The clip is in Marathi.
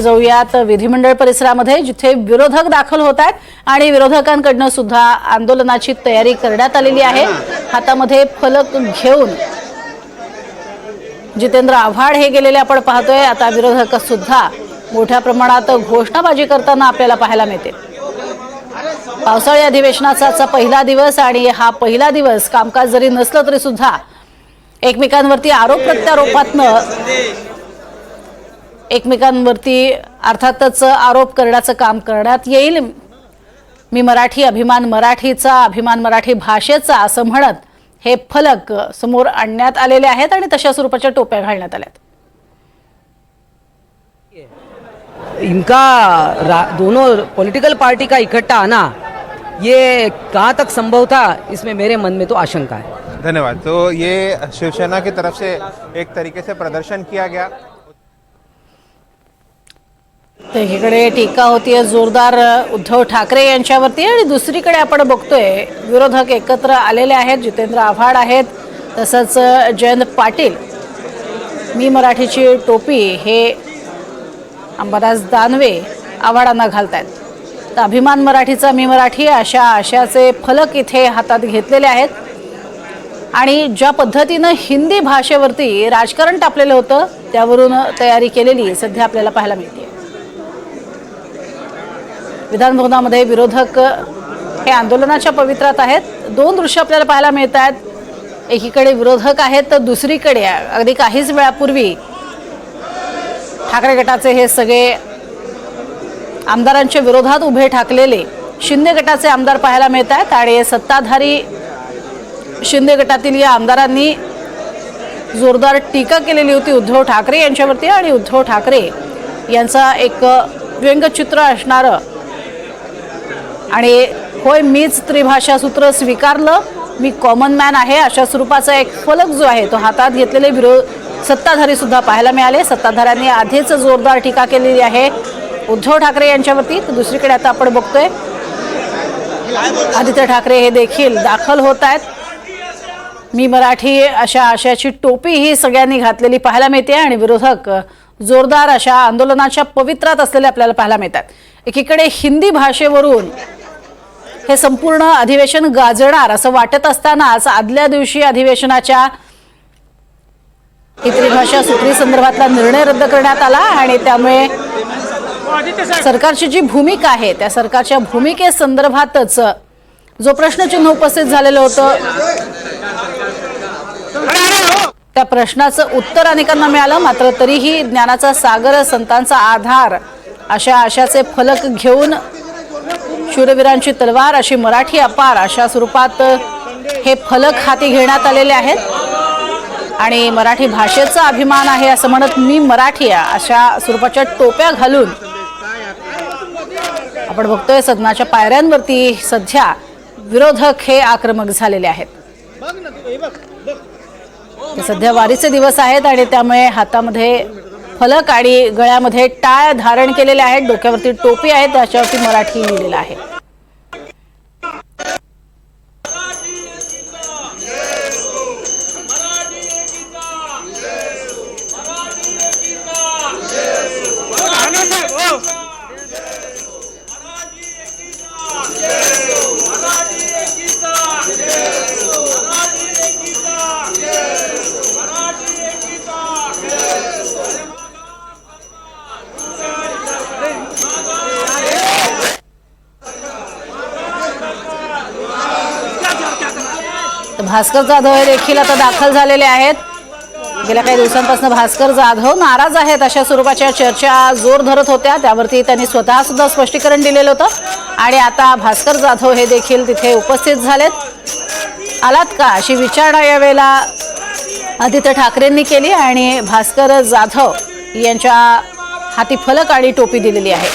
जाऊयात विधिमंडळ परिसरामध्ये जिथे विरोधक दाखल होत आहेत आणि विरोधकांकडनं सुद्धा आंदोलनाची तयारी करण्यात आलेली आहे. हातामध्ये फलक घेऊन जितेंद्र आव्हाड हे गेलेले आपण पाहतोय. आता विरोधक सुद्धा मोठ्या प्रमाणात घोषणाबाजी करताना आपल्याला पाहायला मिळते. पावसाळी अधिवेशनाचा आजचा पहिला दिवस आणि हा पहिला दिवस कामकाज जरी नसलं तरी सुद्धा एकमेकांवरती आरोप प्रत्यारोपातनं एकमेकांवरती अर्थातच आरोप करण्याचं काम करण्यात येईल. मी मराठी अभिमान मराठीचा अभिमान मराठी भाषेचा असं म्हणत हे फलक समोर आणण्यात आलेले आहेत आणि तशा स्वरूपाच्या टोप्या घालण्यात आल्यात. इनका रा- दोनों पॉलिटिकल पार्टी का इकट्ठा आना ये कहाँ तक संभव था? इसमें मेरे मन में तो आशंका है। धन्यवाद। तो ये शिवसेना की तरफ से एक तरीके से प्रदर्शन किया गया। एकीकडे टीका होतीये जोरदार उद्धव ठाकरे यांच्यावरती आणि दुसरीकडे आपण बघतोय विरोधक एकत्र आलेले आहेत जितेंद्र आव्हाड आहेत तसंच जयंत पाटील. मी मराठीची टोपी हे अंबादास दानवे आव्हाडांना घालतायत. तर अभिमान मराठीचा मी मराठी अशा आशाचे फलक इथे हातात घेतलेले आहेत. आणि ज्या पद्धतीनं हिंदी भाषेवरती राजकारण टापलेलं होतं त्यावरून तयारी केलेली सध्या आपल्याला पाहायला मिळते विधानभवनामध्ये विरोधक हे आंदोलनाच्या पवित्रात आहेत. दोन दृश्य आपल्याला पाहायला मिळत आहेत एकीकडे विरोधक आहेत तर दुसरीकडे अगदी काहीच वेळापूर्वी ठाकरे गटाचे हे सगळे आमदारांच्या विरोधात उभे ठाकलेले शिंदे गटाचे आमदार पाहायला मिळत आहेत आणि सत्ताधारी शिंदे गटातील या आमदारांनी जोरदार टीका केलेली होती उद्धव ठाकरे यांच्यावरती आणि उद्धव ठाकरे यांचा एक व्यंगचित्र असणारं आणि होय मीच त्रिभाषा सूत्र स्वीकारलं मी कॉमन मॅन आहे अशा स्वरूपाचा एक फलक जो आहे तो हातात घेतलेले विरोध सत्ताधारी सुद्धा पाहायला मिळाले. सत्ताधाऱ्यांनी आधीच जोरदार टीका केलेली आहे. उद्धव ठाकरे यांच्यावरती. तर दुसरीकडे आता आपण बघतोय आदित्य ठाकरे हे देखील दाखल होत आहेत. मी मराठी अशा आशयाची टोपी ही सगळ्यांनी घातलेली पाहायला मिळते आणि विरोधक जोरदार अशा आंदोलनाच्या पवित्रात असलेले आपल्याला पाहायला मिळतात. एकीकडे हिंदी भाषेवरून हे संपूर्ण अधिवेशन गाजणार असं वाटत असतानाच आदल्या दिवशी अधिवेशनाच्या इतरी त्रिभाषा सुत्री संदर्भातला निर्णय रद्द करण्यात आला आणि त्यामुळे सरकारची जी भूमिका आहे त्या सरकारच्या भूमिकेसंदर्भातच जो प्रश्नचिन्ह उपस्थित झालेलं होतं त्या प्रश्नाचं उत्तर अनेकांना मिळालं मात्र तरीही ज्ञानाचा सागर संतांचा आधार अशा आशाचे फलक घेऊन शूरवीरांची तलवार अशी मराठी अपार अशा स्वरूपात हे फलक हाती घेण्यात आलेले आहेत. आणि मराठी भाषेचा अभिमान आहे असं म्हणत मी मराठी अशा स्वरूपाच्या टोप्या घालून आपण बघतोय सदनाच्या पायऱ्यांवरती सध्या विरोधक हे आक्रमक झालेले आहेत. सध्या वारीचे दिवस आहेत आणि त्यामुळे हातामध्ये फलक आणि गळ्यामध्ये टाळ धारण केलेले आहेत. डोक्यावरती टोपी आहे त्याच्यावरती मराठी लिहिलेलं आहे. भास्कर जाधव हे देखील आता दाखल झालेले आहेत. गेल्या काही दिवसांपासून भास्कर जाधव नाराज आहेत अशा स्वरूपाच्या चर्चा जोर धरत होत्या. त्यावरती त्यांनी स्वतः सुद्धा स्पष्टीकरण दिलेलं होतं. आणि आता भास्कर जाधव हे देखील तिथे उपस्थित झालेत. आलात का अशी विचारणा यावेळेला आदित्य ठाकरेंनी केली आणि भास्कर जाधव यांच्या हाती फलक आणि टोपी दिलेली आहे.